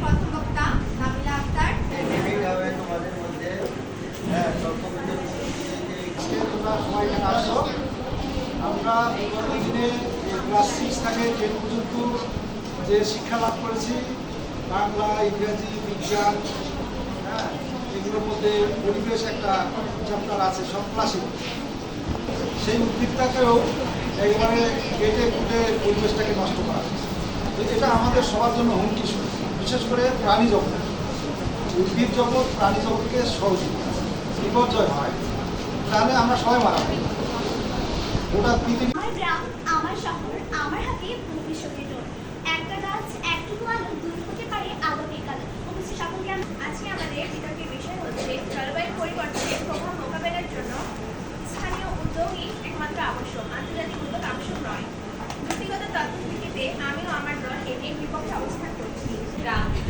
প্রথম বক্তা নাবিলা আক্তার। তোমাদের মধ্যে হ্যাঁ, আমরা ক্লাস সিক্স থেকে টেন পর্যন্ত যে শিক্ষা লাভ করেছি, বাংলা, ইংরাজি, বিজ্ঞান হ্যাঁ এগুলোর মধ্যে পরিবেশ একটা চ্যাপ্টার আছে, সব ক্লাসে সেই উদ্বৃত্তাকেও একবারে কেটে কুটে পরিবেশটাকে নষ্ট করা এটা আমাদের সবার জন্য হুমকি শুরু বিশেষ করে প্রাণী জগৎ। উদ্ভিদ জগৎ, প্রাণী জগৎকে সহযোগী বিপর্যয় হয়। তাহলে আমরা সবাই মারা ওটা পৃথিবী আমার শহর, আমার হাতে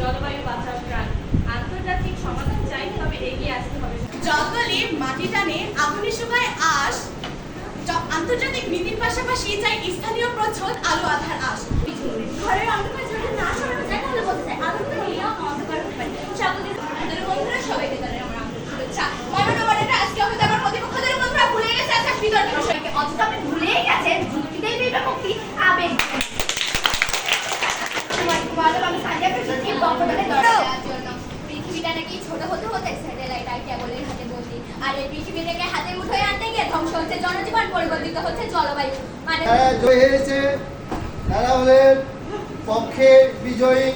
জলবায়ু বাঁচাও প্রাণ। আন্তর্জাতিক সমাধান চাই তবে এগিয়ে আসতে হবে। জঙ্গলে মাটি টানে আগুনে শুকায় আশ আন্তর্জাতিক নীতির পাশাপাশি চাই স্থানীয় প্রচ্ছদ আলো আধার আশ। ঘরের অন্ধকার না সরানো পৃথিবীটা নাকি ছোট হতে হতে স্যাটেলাইট আর কেবলের হাতে বন্দি আর এই পৃথিবীটাকে হাতে মুঠোয় আনতে গিয়ে ধ্বংস হচ্ছে জনজীবন পরিবর্তিত হচ্ছে জলবায়ু মানে জয় জয়ী হয়েছে তারা হলেন পক্ষে বিজয়ী।